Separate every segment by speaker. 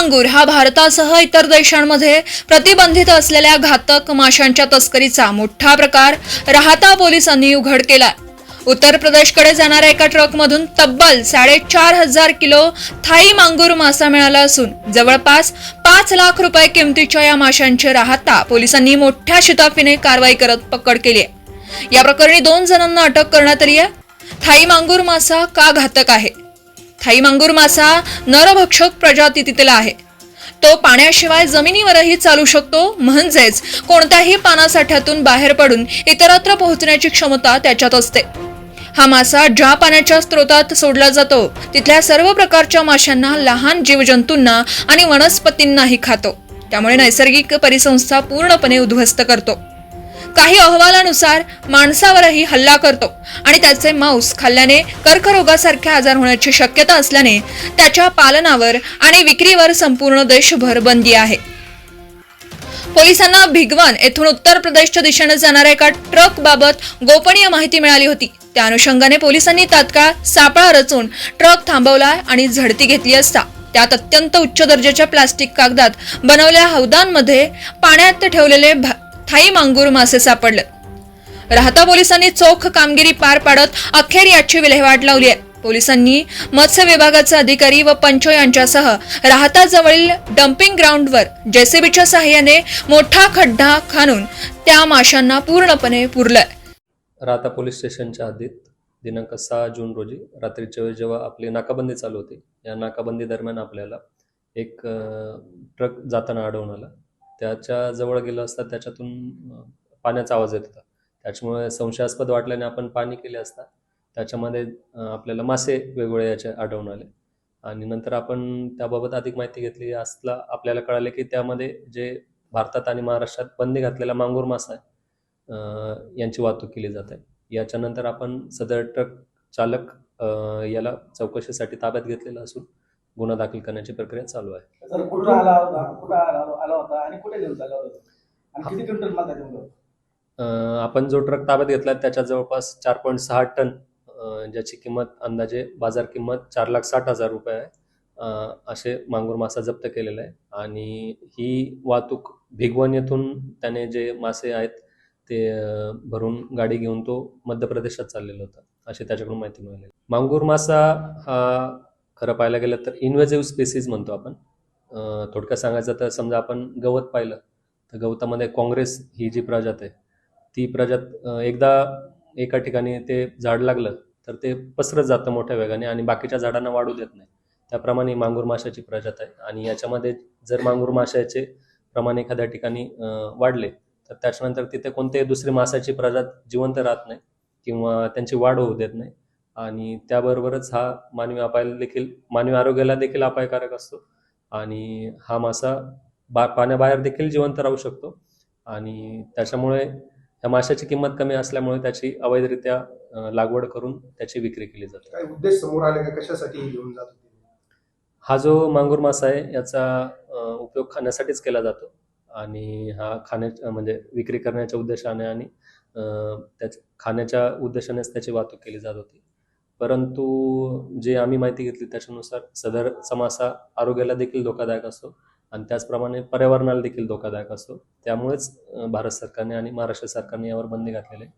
Speaker 1: अंगूर हा भारतासह इतर देशांमध्ये प्रतिबंधित असलेल्या घातक माशांच्या तस्करीचा मोठा प्रकार राहता पोलिसांनी उघड केला उत्तर प्रदेशकडे जाणाऱ्या एका ट्रकमधून तब्बल साडेचार हजार किलो थाई मांगूर मासा मिळाला असून जवळपास पाच लाख रुपये किमतीच्या या माशांचे राहता पोलिसांनी मोठ्या शिताफीने कारवाई करत पकड केली आहे. या प्रकरणी दोन जणांना अटक करण्यात आली आहे. थाई मांगूर मासा का घातक आहे? थाई मांगूर मासा नरभक्षक प्रजातीतला आहे. तो पाण्याशिवाय जमिनीवरही चालू शकतो म्हणजेच कोणत्याही पानासाठ्यातून बाहेर पडून इतरत्र पोहोचण्याची क्षमता त्याच्यात असते. हा मासा ज्या पाण्याच्या स्रोतात सोडला जातो तिथल्या सर्व प्रकारच्या माशांना लहान जीवजंतूंना आणि वनस्पतींनाही खातो. त्यामुळे नैसर्गिक परिसंस्था पूर्णपणे उद्ध्वस्त करतो. काही अहवालानुसार माणसावरही हल्ला करतो आणि त्याचे मांस खाल्ल्याने कर्करोगासारखे आजार होण्याची शक्यता असल्याने त्याच्या पालनावर आणि विक्रीवर संपूर्ण देशभर बंदी आहे. पोलिसांना भिगवान येथून उत्तर प्रदेशच्या दिशेने जाणाऱ्या एका ट्रक बाबत गोपनीय माहिती मिळाली होती. त्या अनुषंगाने पोलिसांनी तात्काळ सापळा रचून ट्रक थांबवला आणि झडती घेतली असता. त्यात अत्यंत उच्च दर्जाच्या प्लास्टिक कागदात बनवलेल्या हौदांमध्ये पाण्यात ठेवलेले थाई मांगूर मासे सापडले. राहता पोलिसांनी चोख कामगिरी पार पाडत अखेर याची विल्हेवाट लावली आहे. पोलिसांनी मत्स्य विभागाचे अधिकारी व पंचो यांच्यासह राहता जवळील डम्पिंग ग्राउंडवर जेसीबीच्या सहाय्याने मोठा खड्डा खाणून त्या माशांना पूर्णपणे पुरलंय.
Speaker 2: राहता पोलीस स्टेशनच्या हद्दीत दिनांक सहा जून रोजी रात्रीच्या वेळी जेव्हा आपली नाकाबंदी चालू होती या नाकाबंदी दरम्यान आपल्याला एक ट्रक जाताना आढळून आला. त्याच्याजवळ गेलं असता त्याच्यातून पाण्याचा आवाज येत होता. त्याच्यामुळे संशयास्पद वाटल्याने आपण पाणी केले असता त्याच्यामध्ये आपल्याला मासे वेगवेगळे याचे आढळून आले. आणि नंतर आपण त्याबाबत अधिक माहिती घेतली असला आपल्याला कळाले की त्यामध्ये जे भारतात आणि महाराष्ट्रात बंदी घातलेला मांगूर मासा आहे यांची वाहतूक केली जात आहे. याच्यानंतर आपण सदर ट्रक चालक याला चौकशीसाठी ताब्यात घेतलेला असून गुन्हा दाखल करण्याची प्रक्रिया चालू आहे.
Speaker 3: सर कुठं आला होता? कुठं आला आला होता आणि कुठे घेऊन चालला होता? आणि किती क्विंटल माल त्याच्यामध्ये?
Speaker 2: अ, आपण जो ट्रक ताब्यात घेतला त्याच्या जवळपास चार पॉईंट सहा टन अ, ज्याची किंमत अंदाजे बाजार किंमत चार लाख साठ हजार रुपये आहे. अ, असे मांगूर मासा जप्त केलेला आहे. आणि ही वाहतूक भिगवण येथून त्याने जे मासे आहेत ते अ, भरून गाडी घेऊन तो मध्य प्रदेशात चाललेला होता अशी त्याच्याकडून माहिती मिळाली मांगूर मासा हा खरं पाहायला गेलं तर इन्व्हेजिव्ह स्पेसिस म्हणतो आपण. थोडक्यात सांगायचं तर समजा आपण गवत पाहिलं तर गवतामध्ये काँग्रेस ही जी प्रजात आहे ती प्रजात एकदा एका ठिकाणी ते झाड लागलं तर ते पसरत जातं मोठ्या वेगाने आणि बाकीच्या झाडांना वाढू देत नाही. त्याप्रमाणे मांगूर माशाची प्रजात आहे आणि याच्यामध्ये जर मांगूर माशाचे प्रमाण एखाद्या ठिकाणी वाढले तर त्याच्यानंतर तिथे कोणते दुसरी माशाची प्रजात जिवंत राहत नाही किंवा त्यांची वाढ होऊ देत नाही. आणि त्याबरोबरच हा मानवी अपायाला देखील मानवी आरोग्याला देखील अपायकारक असतो. आणि हा मासा बा पाण्याबाहेर देखील जिवंत राहू शकतो. आणि त्याच्यामुळे या माशाची किंमत कमी असल्यामुळे त्याची अवैधरित्या लागवड करून त्याची विक्री केली जाते.
Speaker 4: काय उद्देश समोर आले का? कशासाठी हे घेऊन जात होते?
Speaker 2: हा जो मांगूर मासा आहे याचा उपयोग खाण्यासाठीच केला जातो. आणि हा खाण्या म्हणजे विक्री करण्याच्या उद्देशाने आणि त्याच खाण्याच्या उद्देशानेच त्याची वाहतूक केली जात होती. परंतु जे आम्ही माहिती घेतली त्याच्यानुसार सदर समासा आरोग्याला देखील धोकादायक असतो आणि त्याचप्रमाणे पर्यावरणाला देखील धोकादायक असतो. त्यामुळेच भारत सरकारने आणि महाराष्ट्र सरकारने यावर बंदी घातलेली आहे.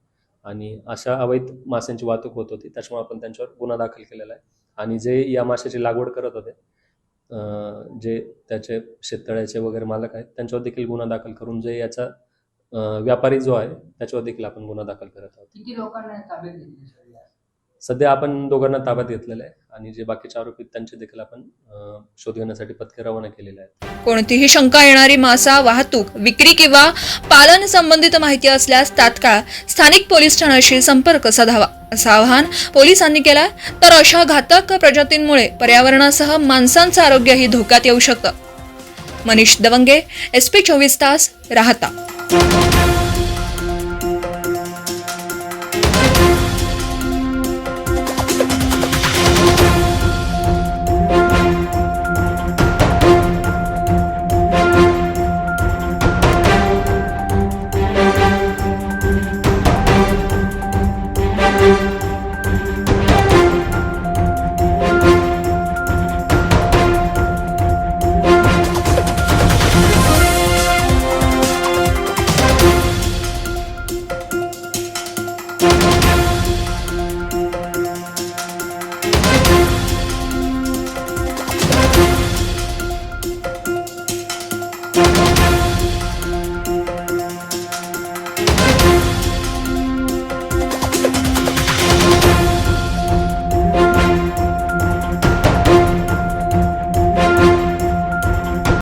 Speaker 2: आणि अशा अवैध माशांची वाहतूक होत होती त्याच्यामुळे आपण त्यांच्यावर गुन्हा दाखल केलेला आहे. आणि जे या माशाची लागवड करत होते जे त्याचे शेततळ्याचे वगैरे मालक आहेत त्यांच्यावर देखील गुन्हा दाखल करून जे याचा व्यापारी जो आहे त्याच्यावर देखील आपण गुन्हा दाखल करत आहोत. सध्या आपण दोघांना ताब्यात घेतलेलं आहे आणि जे बाकीचे आरोपी त्यांचे देखील आपण शोध घेण्यासाठी पथके रवाना केलेले आहेत.
Speaker 1: कोणतीही शंका येणारी मासा वाहतूक विक्री किंवा पालन संबंधित माहिती असल्यास तात्काळ स्थानिक पोलीस ठाण्याशी संपर्क साधावा. असं आवाहन पोलिसांनी केलं तर अशा घातक प्रजातींमुळे पर्यावरणासह माणसांचं आरोग्यही धोक्यात येऊ शकतं. मनीष दवंगे एस पी चोवीस तास राहता.